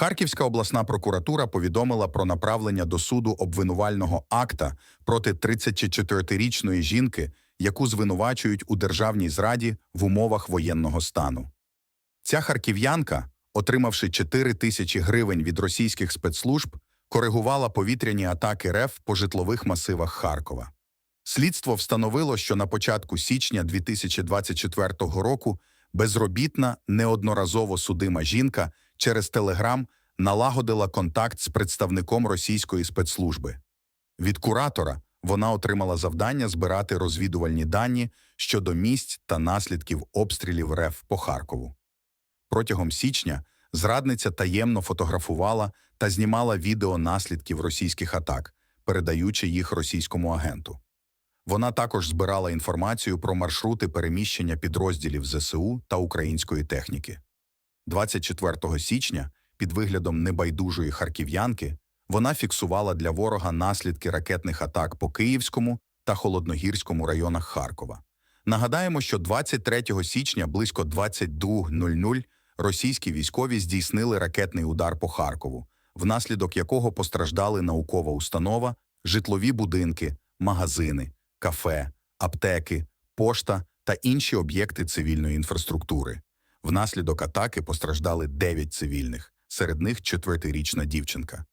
Харківська обласна прокуратура повідомила про направлення до суду обвинувального акта проти 34-річної жінки, яку звинувачують у державній зраді в умовах воєнного стану. Ця харків'янка, отримавши 4 тисячі гривень від російських спецслужб, коригувала повітряні атаки РФ по житлових масивах Харкова. Слідство встановило, що на початку січня 2024 року безробітна, неодноразово судима жінка через Телеграм налагодила контакт з представником російської спецслужби. Від куратора вона отримала завдання збирати розвідувальні дані щодо місць та наслідків обстрілів РФ по Харкову. Протягом січня зрадниця таємно фотографувала та знімала відео наслідків російських атак, передаючи їх російському агенту. Вона також збирала інформацію про маршрути переміщення підрозділів ЗСУ та української техніки. 24 січня, під виглядом небайдужої харків'янки, вона фіксувала для ворога наслідки ракетних атак по Київському та Холодногірському районах Харкова. Нагадаємо, що 23 січня близько 22.00 російські військові здійснили ракетний удар по Харкову, внаслідок якого постраждали наукова установа, житлові будинки, магазини, кафе, аптеки, пошта та інші об'єкти цивільної інфраструктури. Внаслідок атаки постраждали 9 цивільних, серед них четвертирічна дівчинка.